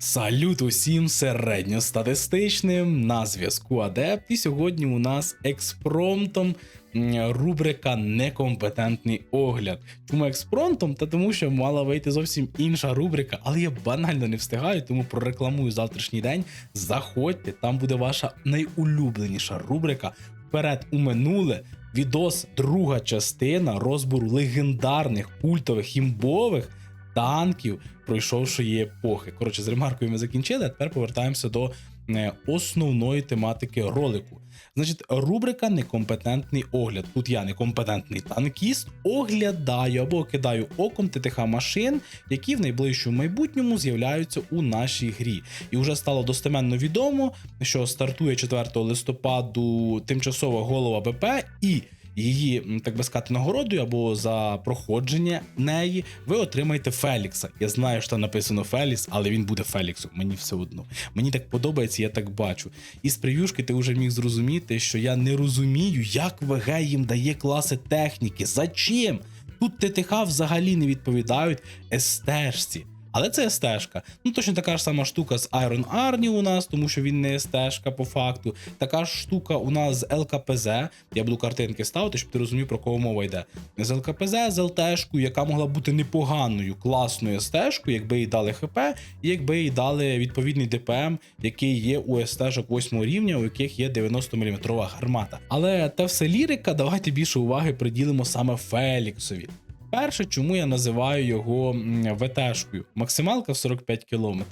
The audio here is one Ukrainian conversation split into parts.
Салют усім середньостатистичним на зв'язку Адепт. І сьогодні у нас експромтом рубрика Некомпетентний огляд. Чому експромтом? Та тому, що мала вийти зовсім інша рубрика, але я банально не встигаю, тому прорекламую завтрашній день. Заходьте, там буде ваша найулюбленіша рубрика. Вперед у минуле. Відос, друга частина розбору легендарних культових імбових танків пройшовшої епохи. Коротше, з ремаркою ми закінчили, а тепер повертаємося до е, основної тематики ролику. Значить, рубрика Некомпетентний огляд. Тут я некомпетентний танкіст, оглядаю або кидаю оком ТТХ машин, які в найближчому майбутньому з'являються у нашій грі. І вже стало достеменно відомо, що стартує 4 листопаду тимчасова голова БП і її, так би сказати, нагородою або за проходження неї, ви отримаєте Фелікса. Я знаю, що там написано Фелікс, але він буде Феліксом. Мені все одно. Мені так подобається, я так бачу. І з прев'юшки ти вже міг зрозуміти, що я не розумію, як ВГ їм дає класи техніки. Зачем? Тут ТТХ взагалі не відповідають СТшці. Але це СТшка. Ну точно така ж сама штука з Iron Arnie у нас, тому що він не СТшка по факту. Така ж штука у нас з ЛКПЗ. Я буду картинки ставити, щоб ти розумів, про кого мова йде. З ЛКПЗ, з ЛТшкою, яка могла бути непоганою, класною СТшкою, якби їй дали ХП, і якби їй дали відповідний ДПМ, який є у СТшок 8 рівня, у яких є 90-мм гармата. Але те все лірика, давайте більше уваги приділимо саме Феліксові. Перше, чому я називаю його ВТшкою, максималка в 45 км.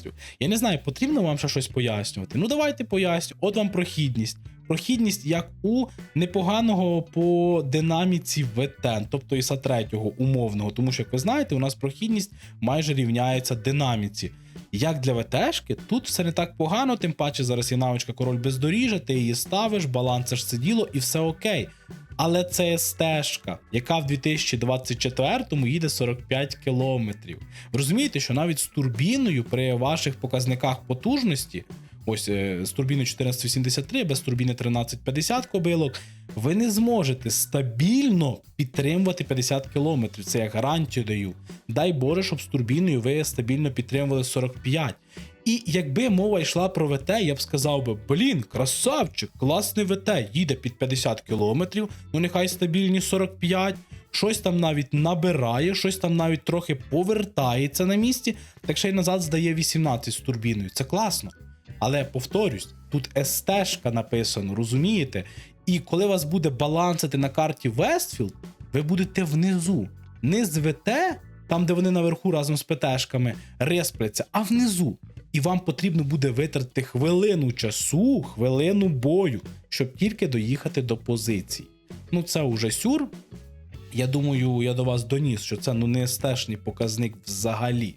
Я не знаю, потрібно вам ще щось пояснювати. Ну давайте поясню. От вам прохідність. Прохідність як у непоганого по динаміці ВТ, тобто іса 3 умовного, тому що, як ви знаєте, у нас прохідність майже рівняється динаміці. Як для ВТшки, тут все не так погано, тим паче зараз є навичка король бездоріжжя, ти її ставиш, балансиш це діло і все окей. Але це стежка, яка в 2024-му їде 45 кілометрів. Розумієте, що навіть з турбіною при ваших показниках потужності, ось е, з турбіною 1483, без турбіни 1350 кобилок, ви не зможете стабільно підтримувати 50 кілометрів. Це я гарантію даю. Дай Боже, щоб з турбіною ви стабільно підтримували 45. І якби мова йшла про ВТ, я б сказав би: блін, красавчик, класний ВТ, їде під 50 кілометрів, ну нехай стабільні 45, щось там навіть набирає, щось там навіть трохи повертається на місці, так ще й назад здає 18 з турбіною. Це класно. Але повторюсь, тут СТшка написано, розумієте? І коли вас буде балансити на карті Вестфілд, ви будете внизу. Не з ВТ, там де вони наверху разом з ПТшками респляться, а внизу. І вам потрібно буде витрати хвилину часу, хвилину бою, щоб тільки доїхати до позиції. Ну, це уже сюр. Я думаю, я до вас доніс, що це ну не стешний показник взагалі.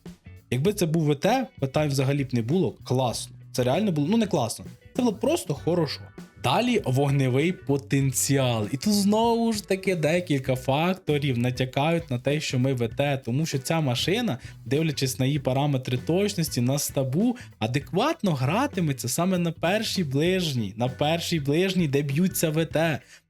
Якби це був ВТ, питань взагалі б не було. Класно. Це реально було, ну не класно. Це було просто хорошо. Далі вогневий потенціал. І тут знову ж таки декілька факторів натякають на те, що ми ВТ, тому що ця машина, дивлячись на її параметри точності, на стабу, адекватно гратиметься саме на першій ближній, на першій ближній, де б'ються ВТ.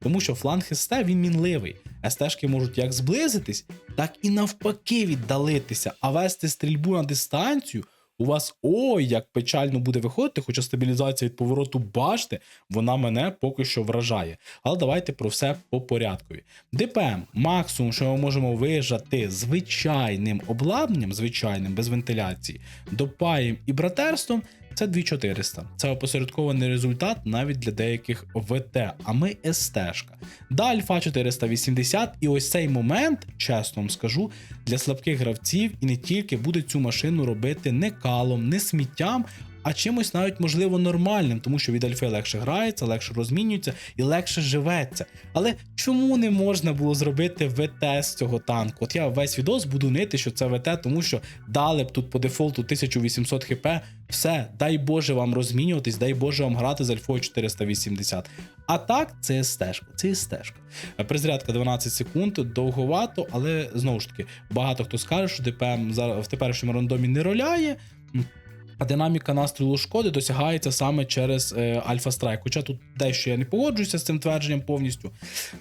Тому що фланг СТ він мінливий. СТшки можуть як зблизитись, так і навпаки віддалитися, а вести стрільбу на дистанцію. У вас ой, як печально буде виходити, хоча стабілізація від повороту башти, вона мене поки що вражає. Але давайте про все по порядкові. ДПМ, максимум, що ми можемо вижати звичайним обладнанням, звичайним, без вентиляції, допаєм і братерством. Це 2400. Це опосередкований результат навіть для деяких ВТ, а ми СТшка. Да, Альфа 480, і ось цей момент, чесно вам скажу, для слабких гравців і не тільки буде цю машину робити не калом, не сміттям, а чимось навіть можливо нормальним, тому що від альфи легше грається, легше розмінюється і легше живеться. Але чому не можна було зробити ВТ з цього танку? От я весь відос буду нити, що це ВТ, тому що дали б тут по дефолту 1800 хп. Все, дай Боже вам розмінюватись, дай Боже вам грати з альфою 480. А так, це стежка, це стежка. Призрядка 12 секунд, довговато, але знову ж таки, багато хто скаже, що ДПМ в теперішньому рандомі не роляє. А динаміка настрілу шкоди досягається саме через е, Альфа Страйк. Хоча тут дещо я не погоджуюся з цим твердженням повністю.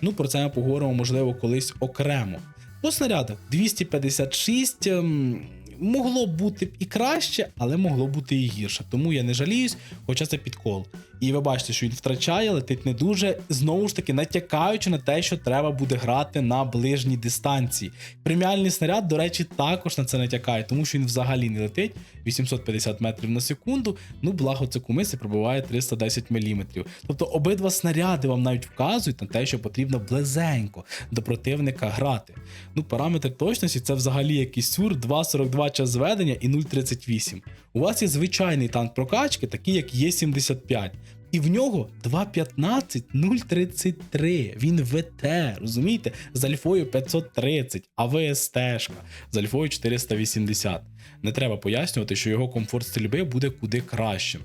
Ну про це ми поговоримо, можливо, колись окремо. По снарядах 256. ем, Могло бути б і краще, але могло бути і гірше. Тому я не жаліюсь, хоча це підкол. І ви бачите, що він втрачає, летить не дуже, знову ж таки, натякаючи на те, що треба буде грати на ближній дистанції. Преміальний снаряд, до речі, також на це натякає, тому що він взагалі не летить 850 метрів на секунду. Ну, благо, це кумиси пробиває 310 мм. Тобто обидва снаряди вам навіть вказують на те, що потрібно близенько до противника грати. Ну, параметр точності це взагалі якийсь сюр, 2,42 час зведення і 0,38. У вас є звичайний танк прокачки, такий як Є75. І в нього 2.15 033. Він ВТ, розумієте? З альфою 530, а ВСТ-шка з альфою 480. Не треба пояснювати, що його комфорт стрільби буде куди кращим.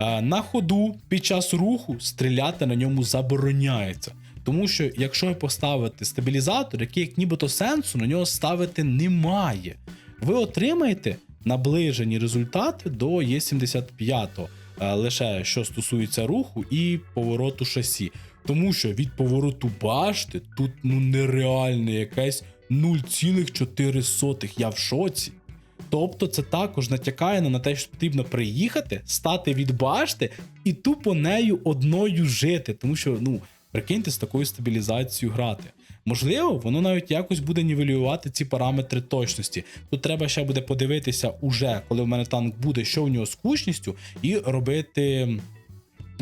Е, На ходу під час руху стріляти на ньому забороняється. Тому що якщо ви поставите стабілізатор, який як нібито сенсу на нього ставити немає, ви отримаєте наближені результати до Є75, е, лише що стосується руху і повороту шасі. Тому що від повороту башти тут ну нереальне якесь 0,4. Я в шоці. Тобто це також натякає на те, що потрібно приїхати, стати від башти і тупо нею одною жити. Тому що, ну, прикиньте, з такою стабілізацією грати. Можливо, воно навіть якось буде нівелювати ці параметри точності. Тут треба ще буде подивитися, уже коли в мене танк буде, що в нього з кучністю, і робити.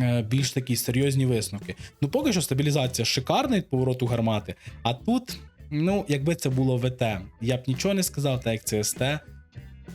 е, Більш такі серйозні висновки. Ну, поки що стабілізація шикарна від повороту гармати. А тут, ну, якби це було ВТ, я б нічого не сказав, так як це СТ.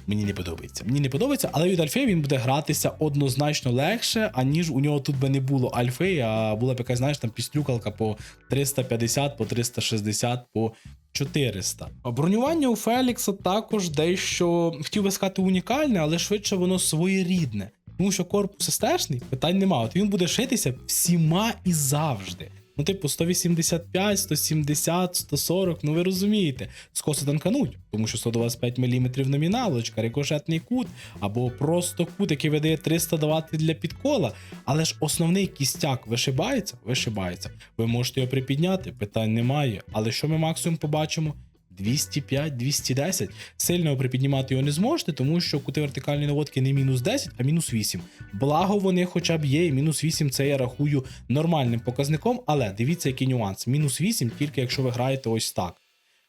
Мені не подобається. Мені не подобається, але від Альфи він буде гратися однозначно легше, аніж у нього тут би не було Альфи, а була б якась, знаєш, там пістрюкалка по 350, по 360, по 400. Бронювання у Фелікса також дещо хотів би сказати унікальне, але швидше воно своєрідне. Тому що корпус СТшний, питань нема. От він буде шитися всіма і завжди. Ну, типу, 185, 170, 140, ну ви розумієте, скоси танкануть, тому що 125 мм номіналочка, рикошетний кут, або просто кут, який видає 320 для підкола. Але ж основний кістяк вишибається, вишибається. Ви можете його припідняти, питань немає. Але що ми максимум побачимо? 205-210. Сильно припіднімати його не зможете, тому що кути вертикальної наводки не мінус 10, а мінус 8. Благо вони хоча б є, і мінус 8 це я рахую нормальним показником, але дивіться, який нюанс. Мінус 8 тільки якщо ви граєте ось так.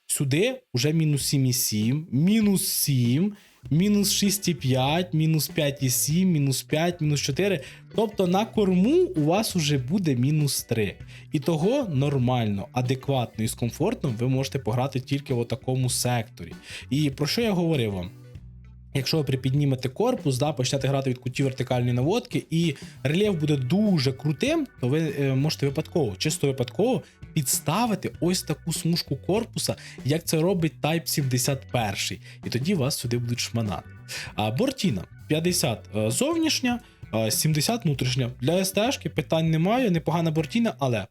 Сюди вже мінус 7,7, мінус 7, мінус 6,5, мінус 5,7, мінус 5, мінус 4. Тобто на корму у вас уже буде мінус 3. І того нормально, адекватно і з комфортом ви можете пограти тільки в такому секторі. І про що я говорив вам? Якщо ви припіднімете корпус, да, почнете грати від кутів вертикальної наводки, і рельєф буде дуже крутим, то ви е, можете випадково, чисто випадково підставити ось таку смужку корпуса, як це робить Type 71. І тоді вас сюди будуть шманати. А Бортіна 50 е, зовнішня, е, 70 внутрішня. Для СТшки питань немає, непогана бортіна, але.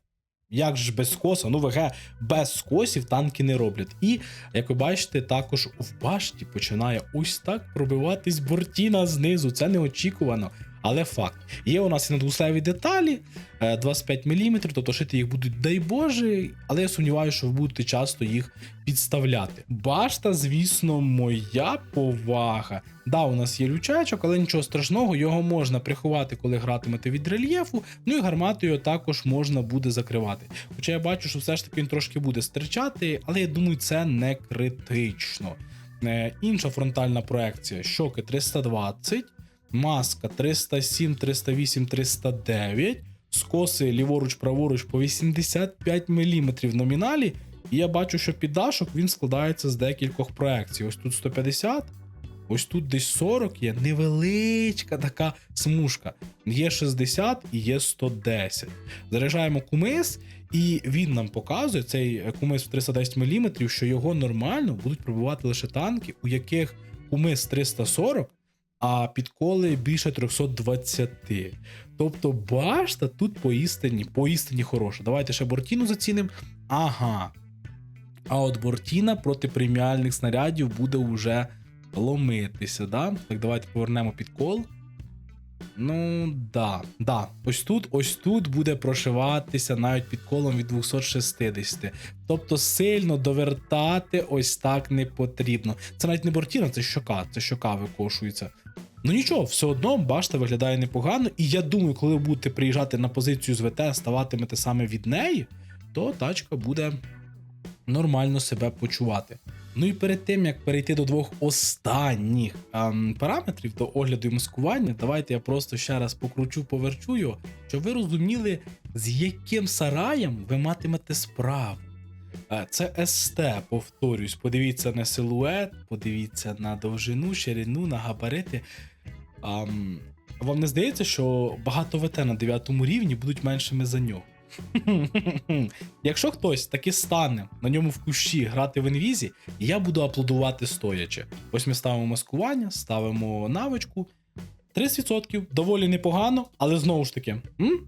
Як ж без скоса? Ну, ВГ без скосів танки не роблять. І, як ви бачите, також в башті починає ось так пробиватись бортіна знизу. Це неочікувано, але факт. Є у нас і надвуслеві деталі е, 25 мм, тобто шити їх будуть, дай Боже, але я сумніваюся, що ви будете часто їх підставляти. Башта, звісно, моя повага. Да, у нас є лючачок, але нічого страшного, його можна приховати, коли гратимете від рельєфу. Ну і гарматою також можна буде закривати. Хоча я бачу, що все ж таки він трошки буде стирчати, але я думаю, це не критично. Е, інша фронтальна проекція: щоки 320, маска 307, 308, 309, скоси ліворуч, праворуч по 85 мм в номіналі. І я бачу, що піддашок він складається з декількох проекцій. Ось тут 150. Ось тут десь 40 є невеличка така смужка. Є 60 і є 110. Заряджаємо кумис, і він нам показує цей кумис в 310 мм, що його нормально будуть пробувати лише танки, у яких кумис 340, а підколи більше 320. Тобто башта тут поістині, поістині хороша. Давайте ще бортіну зацінимо. Ага. А от бортіна проти преміальних снарядів буде уже ломитися. Да? Так, давайте повернемо підкол. Ну, да, да. Ось тут, ось тут буде прошиватися навіть під колом від 260. Тобто сильно довертати ось так не потрібно. Це навіть не бортіна, це щока, це щока викошується. Ну нічого, все одно, бачите, виглядає непогано. І я думаю, коли ви будете приїжджати на позицію з ВТ, ставатимете саме від неї, то тачка буде нормально себе почувати. Ну і перед тим як перейти до двох останніх ем, параметрів до огляду і маскування, давайте я просто ще раз покручу, поверчу його, щоб ви розуміли, з яким сараєм ви матимете справу. Е, Це СТ, повторюсь, подивіться на силует, подивіться на довжину, ширину, на габарити. Ам, вам не здається, що багато ВТ на 9 рівні будуть меншими за нього? Якщо хтось таки стане на ньому в кущі грати в інвізі, я буду аплодувати стоячи. Ось ми ставимо маскування, ставимо навичку. 30% доволі непогано, але знову ж таки. М?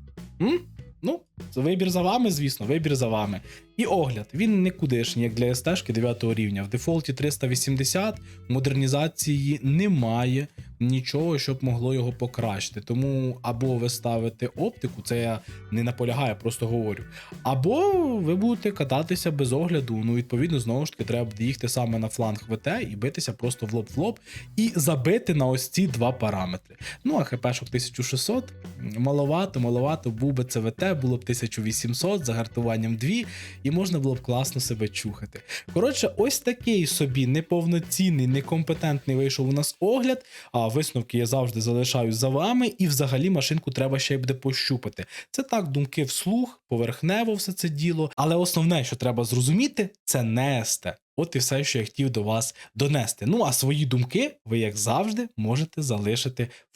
М? Ну, вибір за вами, звісно, вибір за вами. І огляд, він нікудишній, як для СТ 9 рівня. В дефолті 380, модернізації немає нічого, щоб могло його покращити. Тому або ви ставите оптику, це я не наполягаю, просто говорю. Або ви будете кататися без огляду. Ну, відповідно, знову ж таки, треба їхати саме на фланг ВТ і битися просто в лоб в лоб і забити на ось ці два параметри. Ну, а хпшок 1600 маловато, маловато, був би ВТ, було б 1800 за гартуванням 2, і можна було б класно себе чухати. Коротше, ось такий собі неповноцінний, некомпетентний вийшов у нас огляд. А висновки я завжди залишаю за вами, і взагалі машинку треба ще й буде пощупати. Це так, думки вслух, поверхнево все це діло. Але основне, що треба зрозуміти, це нести. От і все, що я хотів до вас донести. Ну а свої думки ви, як завжди, можете залишити